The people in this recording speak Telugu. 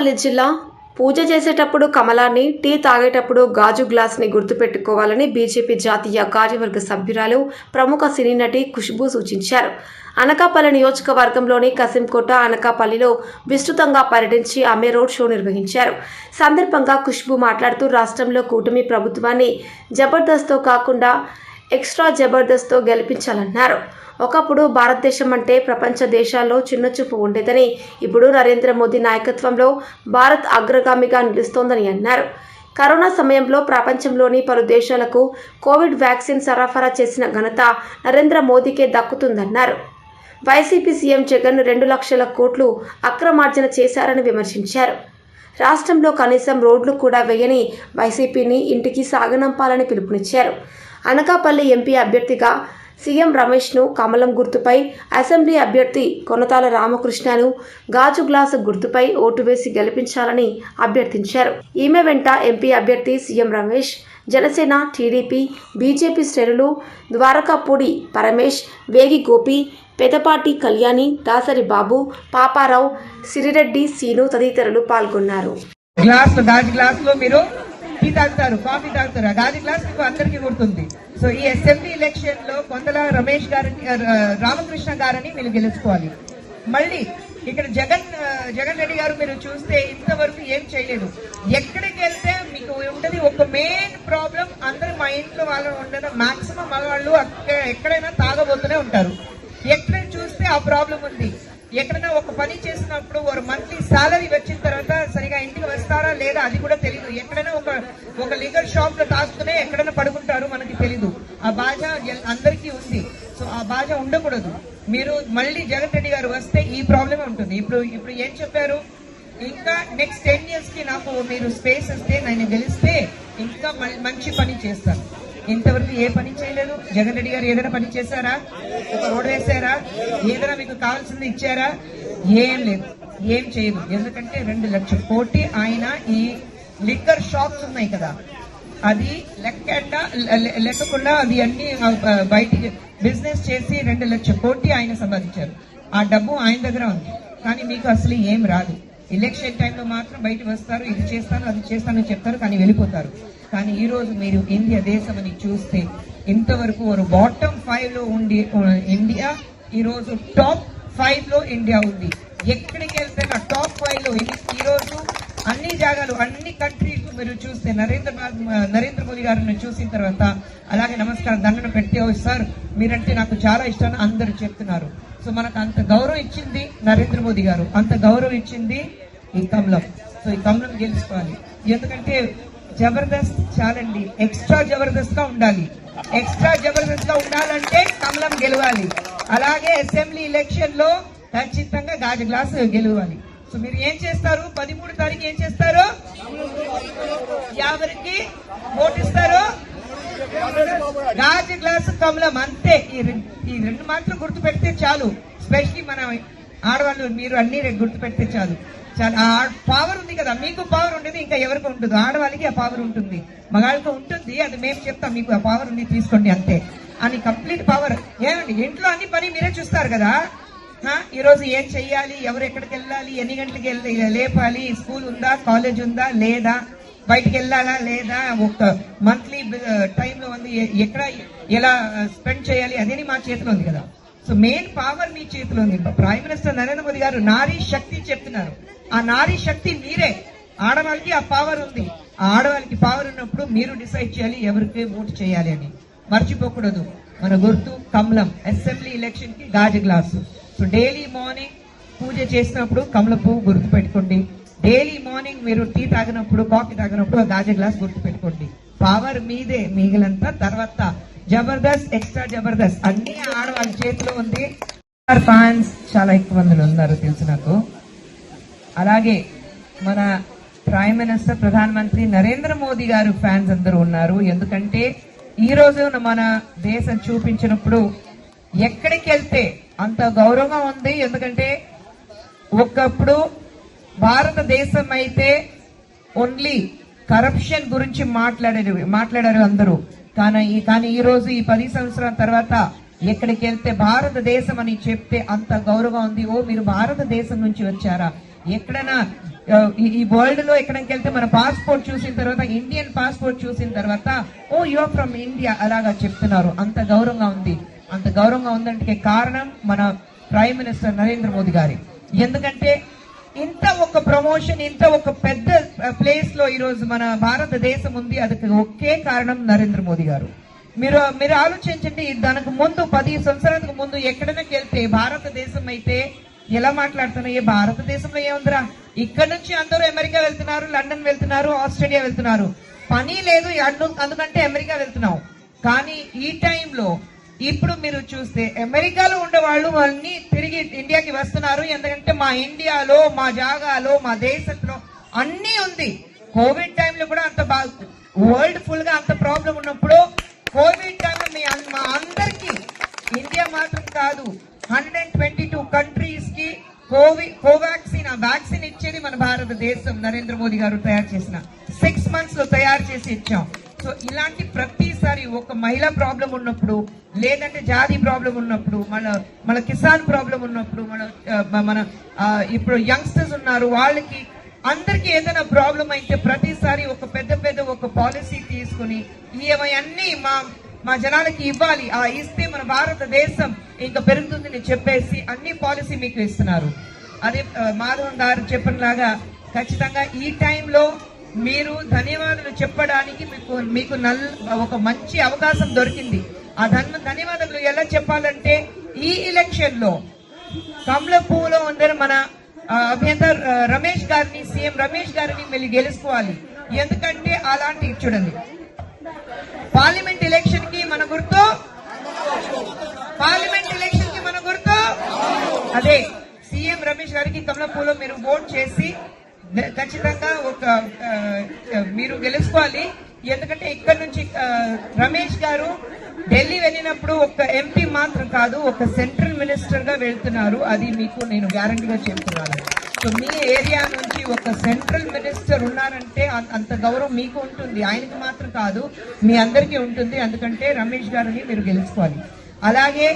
అనకాపల్లి జిల్లా పూజ చేసేటప్పుడు కమలాన్ని టీ తాగేటప్పుడు గాజు గ్లాస్ని గుర్తుపెట్టుకోవాలని బీజేపీ జాతీయ కార్యవర్గ సభ్యురాలు ప్రముఖ సినీ నటి ఖుష్బూ సూచించారు. అనకాపల్లి నియోజకవర్గంలోని కసింకోట అనకాపల్లిలో విస్తృతంగా పర్యటించి ఆమె రోడ్ షో నిర్వహించారు. సందర్భంగా ఖుష్బూ మాట్లాడుతూ రాష్ట్రంలో కూటమి ప్రభుత్వాన్ని జబర్దస్త్తో కాకుండా ఎక్స్ట్రా జబర్దస్త్తో గెలిపించాలన్నారు. ఒకప్పుడు భారతదేశం అంటే ప్రపంచ దేశాల్లో చిన్నచూపు ఉండేదని ఇప్పుడు నరేంద్ర మోదీ నాయకత్వంలో భారత్ అగ్రగామిగా నిలుస్తోందని అన్నారు. కరోనా సమయంలో ప్రపంచంలోని పలు దేశాలకు కోవిడ్ వ్యాక్సిన్ సరఫరా చేసిన ఘనత నరేంద్ర మోదీకే దక్కుతుందన్నారు. వైసీపీ సీఎం జగన్ రెండు లక్షల కోట్లు అక్రమార్జన చేశారని విమర్శించారు. రాష్ట్రంలో కనీసం రోడ్లు కూడా వేయని వైసీపీని ఇంటికి సాగనంపాలని పిలుపునిచ్చారు. అనకాపల్లి ఎంపీ అభ్యర్థిగా సీఎం రమేష్ను కమలం గుర్తుపై అసెంబ్లీ అభ్యర్థి కొనతాల రామకృష్ణను గాజు గ్లాసు గుర్తుపై ఓటు వేసి గెలిపించాలని అభ్యర్థించారు. ఈమె వెంట ఎంపీ అభ్యర్థి CM Ramesh Janasena TDP BJP శ్రేణులు ద్వారకాపూడి పరమేష్ వేగి గోపి పెదపాటి కళ్యాణి దాసరి బాబు పాపారావు సిరిరెడ్డి సీను తదితరులు పాల్గొన్నారు. గ్లాస్ గాజు లో మీరు టీ తాగుతారు కాఫీ తాగుతారు. ఆ క్లాస్ మీకు అందరికీ గుర్తుంది. సో ఈ అసెంబ్లీ ఎలక్షన్లో కొందల రమేష్ గారిని రామకృష్ణ గారని మీరు గెలుచుకోవాలి. మళ్ళీ ఇక్కడ జగన్ జగన్ రెడ్డి గారు మీరు చూస్తే ఇంతవరకు ఏం చేయలేదు. ఎక్కడికి వెళ్తే మీకు ఉండదు. ఒక మెయిన్ ప్రాబ్లం అందరూ మా ఇంట్లో వాళ్ళు ఉండదు మాక్సిమం మగవాళ్ళు అక్కడ ఎక్కడైనా తాగబోతూనే ఉంటారు. ఎక్కడ చూస్తే ఆ ప్రాబ్లం ఉంది. ఎక్కడైనా ఒక పని చేసినప్పుడు వారు మంత్లీ సాలరీ వచ్చిన తర్వాత సరిగా ఇంటికి వస్తారా లేదా అది కూడా తెలియదు ఎక్కడైనా ఒక ఒక లిగర్ షాప్లో తాగుతూనే ఎక్కడైనా పడుకుంటారు మనకి తెలీదు. ఆ బాధ అందరికీ ఉంది. సో ఆ బాధ ఉండకూడదు. మీరు మళ్ళీ జగన్ రెడ్డి గారు వస్తే ఈ ప్రాబ్లమే ఉంటుంది. ఇప్పుడు ఇప్పుడు ఏం చెప్పారు? ఇంకా నెక్స్ట్ టెన్ ఇయర్స్కి నాకు మీరు స్పేస్ ఇస్తే నేను గెలిస్తే ఇంకా మంచి పని చేస్తాను. ఇంతవరకు ఏ పని చేయలేదు? జగన్ రెడ్డి గారు ఏదైనా పని చేశారా? ఒక రోడ్ వేసారా ఏదైనా మీకు కావాల్సింది ఇచ్చారా? ఏం లేదు. ఏం చేయదు. ఎందుకంటే రెండు లక్షల కోటి ఆయన ఈ లిక్కర్ షాప్స్ ఉన్నాయి కదా. అది లెక్క లెక్కకుండా అది అన్ని బయటికి బిజినెస్ చేసి రెండు లక్షల కోటి ఆయన సంపాదించారు. ఆ డబ్బు ఆయన దగ్గర ఉంది. కానీ మీకు అసలు ఏం రాదు. ఎలక్షన్ టైంలో మాత్రం బయట వస్తారు ఇది చేస్తాను అది చేస్తాను చెప్తారు కానీ వెళ్ళిపోతారు. కానీ ఈరోజు మీరు ఇండియా దేశం అని చూస్తే ఇంతవరకు ఒక బాటమ్ ఫైవ్లో ఉండి ఇండియా ఈరోజు టాప్ ఫైవ్లో ఇండియా ఉంది. ఎక్కడికి వెళ్తే టాప్ ఫైవ్లో ఈరోజు ఈ రోజు అన్ని జాగాలు అన్ని కంట్రీస్ మీరు చూస్తే నరేంద్ర నరేంద్ర మోదీ గారిని చూసిన తర్వాత అలాగే నమస్కారం దండన పెట్టే సార్ మీరంటే నాకు చాలా ఇష్టం అందరూ చెప్తున్నారు. సో మనకు అంత గౌరవం ఇచ్చింది నరేంద్ర మోదీ గారు. అంత గౌరవం ఇచ్చింది ఈ కమలం. సో ఈ కమలం గెలుచుకోవాలి. ఎందుకంటే జబర్దస్త్ చాలండి. ఎక్స్ట్రా జబర్దస్త్గా ఉండాలి. ఎక్స్ట్రా జబర్దస్త్గా ఉండాలంటే కమలం గెలవాలి. అలాగే అసెంబ్లీ ఎలక్షన్లో ఖచ్చితంగా గాజు గ్లాస్ గెలవాలి. సో మీరు ఏం చేస్తారు? పదిమూడు తారీఖు ఏం చేస్తారు? ఎవరికి ఓటిస్తారు రాజు గ్లాసు కమలం అంతే. ఈ ఈ రెండు మాత్రం గుర్తు పెడితే చాలు. స్పెషలీ మన ఆడవాళ్ళు మీరు అన్ని గుర్తు పెడితే చాలు. చాలా. ఆ పవర్ ఉంది కదా మీకు పవర్ ఉండేది ఇంకా ఎవరికి ఉంటుంది. ఆడవాళ్ళకి ఆ పవర్ ఉంటుంది. మగాళ్ళకి ఉంటుంది అది మేము చెప్తాం మీకు ఆ పవర్ ఉంది తీసుకోండి అంతే. అని కంప్లీట్ పవర్ ఏమండి ఇంట్లో అన్ని పని మీరే చూస్తారు కదా? ఈరోజు ఏం చెయ్యాలి ఎవరు ఎక్కడికి వెళ్ళాలి ఎన్ని గంటలకు వెళ్ళి లేపాలి స్కూల్ ఉందా కాలేజ్ ఉందా లేదా? బయటికి వెళ్ళాలా లేదా? ఒక మంత్లీ టైంలో ఉంది ఎక్కడ ఎలా uh, స్పెండ్ చేయాలి అనేది మా చేతిలో ఉంది కదా. సో మెయిన్ పవర్ మీ చేతిలో ఉంది. ప్రైమ్ మినిస్టర్ నరేంద్ర మోదీ గారు నారీ శక్తి చెప్తున్నారు. ఆ నారీ శక్తి మీరే. ఆడవాళ్ళకి ఆ పవర్ ఉంది. ఆ ఆడవాళ్ళకి పవర్ ఉన్నప్పుడు మీరు డిసైడ్ చేయాలి ఎవరికి ఓటు చేయాలి అని. మర్చిపోకూడదు. మన గుర్తు కమలం అసెంబ్లీ ఎలక్షన్కి గాజు గ్లాసు. సో డైలీ మార్నింగ్ పూజ చేసినప్పుడు కమల పువ్వు గుర్తు పెట్టుకోండి. డైలీ మార్నింగ్ మీరు టీ తాగినప్పుడు కాఫీ తాగినప్పుడు గాజు గ్లాస్ గుర్తు పెట్టుకోండి పవర్ మీదే మిగిలినంత తర్వాత జబర్దస్త్ ఎక్స్ట్రా జబర్దస్త్. అన్ని ఆడవాళ్ళ చేతిలో ఉంది. ఫ్యాన్స్ చాలా ఎక్కువ మందిలో ఉన్నారు తెలుసు నాకు. అలాగే మన ప్రైమ్ మినిస్టర్ ప్రధానమంత్రి నరేంద్ర మోదీ గారు ఫ్యాన్స్ అందరూ ఉన్నారు. ఎందుకంటే ఈ రోజు మన దేశం చూపించినప్పుడు ఎక్కడికి వెళ్తే అంత గౌరవంగా ఉంది. ఎందుకంటే ఒకప్పుడు భారతదేశం అయితే ఓన్లీ కరప్షన్ గురించి మాట్లాడారు మాట్లాడారు అందరూ. కానీ కానీ ఈరోజు ఈ పది సంవత్సరాల తర్వాత ఎక్కడికి వెళ్తే భారతదేశం అని చెప్తే అంత గౌరవం ఉంది. ఓ మీరు భారతదేశం నుంచి వచ్చారా? ఎక్కడైనా ఈ- వరల్డ్లో ఎక్కడికి వెళ్తే మన పాస్పోర్ట్ చూసిన తర్వాత ఇండియన్ పాస్పోర్ట్ చూసిన తర్వాత ఓ యు ఫ్రమ్ ఇండియా అలాగా చెప్తున్నారు. అంత గౌరవంగా ఉంది. అంత గౌరవంగా ఉందంటే కారణం మన ప్రైమ్ మినిస్టర్ నరేంద్ర మోదీ గారి. ఎందుకంటే ఇంత ఒక ప్రమోషన్ ఇంత ఒక పెద్ద ప్లేస్లో ఈరోజు మన భారతదేశం ఉంది. అది ఒకే కారణం నరేంద్ర మోదీ గారు. మీరు మీరు ఆలోచించండి దానికి ముందు పది సంవత్సరాలకు ముందు ఎక్కడైనాకి వెళ్తే భారతదేశం అయితే ఎలా మాట్లాడుతున్నా ఏ భారతదేశంలో ఏముందిరా? ఇక్కడ నుంచి అందరూ అమెరికా వెళ్తున్నారు లండన్ వెళ్తున్నారు ఆస్ట్రేలియా వెళ్తున్నారు. పని లేదు అందుకంటే అమెరికా వెళ్తున్నావు కానీ ఈ టైంలో ఇప్పుడు మీరు చూస్తే అమెరికాలో ఉండే వాళ్ళు తిరిగి ఇండియాకి వస్తున్నారు. ఎందుకంటే మా ఇండియాలో మా జాగాలో మా దేశంలో అన్నీ ఉంది. కోవిడ్ టైంలో కూడా అంత బాగా వరల్డ్ ఫుల్గా అంత ప్రాబ్లం ఉన్నప్పుడు కోవిడ్ టైంలో మీ మా అందరికి ఇండియా మాత్రం కాదు హండ్రెడ్ అండ్ ట్వంటీ టూ కంట్రీస్కి కోవాక్సిన్ ఆ వ్యాక్సిన్ ఇచ్చేది మన భారతదేశం నరేంద్ర మోదీ గారు తయారు చేసిన. సిక్స్ మంత్స్లో తయారు చేసి ఇచ్చాం. సో ఇలాంటి ప్రతిసారి ఒక మహిళా ప్రాబ్లం ఉన్నప్పుడు లేదంటే జాతి ప్రాబ్లం ఉన్నప్పుడు మన మన కిసాన్ ప్రాబ్లం ఉన్నప్పుడు మన మన ఇప్పుడు యంగ్స్టర్స్ ఉన్నారు వాళ్ళకి అందరికీ ఏదైనా ప్రాబ్లం అయితే ప్రతిసారి ఒక పెద్ద పెద్ద ఒక పాలసీ తీసుకుని ఇవన్నీ మా మా జనాలకి ఇవ్వాలి. ఆ ఇస్తే మన భారతదేశం ఇంకా పెరుగుతుందని చెప్పేసి అన్ని పాలసీ మీకు ఇస్తున్నారు. అదే మాధవన్ గారు చెప్పినలాగా ఖచ్చితంగా ఈ టైంలో మీరు ధన్యవాదాలు చెప్పడానికి మీకు మీకు నల్ ఒక మంచి అవకాశం దొరికింది. ఆ ధన్ ధన్యవాదాలు ఎలా చెప్పాలంటే ఈ ఎలక్షన్లో కమల పువ్వులో మన ఆ, అభ్యంతర్ రమేష్ గారిని సీఎం రమేష్ గారిని మళ్ళీ గెలుచుకోవాలి ఎందుకంటే అలాంటి చూడండి. పార్లమెంట్ ఎలక్షన్కి మన గుర్తు? పార్లమెంట్ ఎలక్షన్కి మన గుర్తు? అదే సీఎం రమేష్ గారికి కమలపూలో మీరు ఓట్ చేసి ఖచ్చితంగా ఒక మీరు గెలుచుకోవాలి. ఎందుకంటే ఇక్కడ నుంచి రమేష్ గారు ఢిల్లీ వెళ్ళినప్పుడు ఒక ఎంపీ మాత్రం కాదు ఒక సెంట్రల్ మినిస్టర్గా వెళ్తున్నారు. అది మీకు నేను గ్యారంటీగా చెప్తున్నాను. సో మీ ఏరియా నుంచి ఒక సెంట్రల్ మినిస్టర్ ఉన్నారంటే అంత గౌరవం మీకు ఉంటుంది. ఆయనకి మాత్రం కాదు మీ అందరికీ ఉంటుంది. ఎందుకంటే రమేష్ గారిని మీరు గెలుచుకోవాలి. అలాగే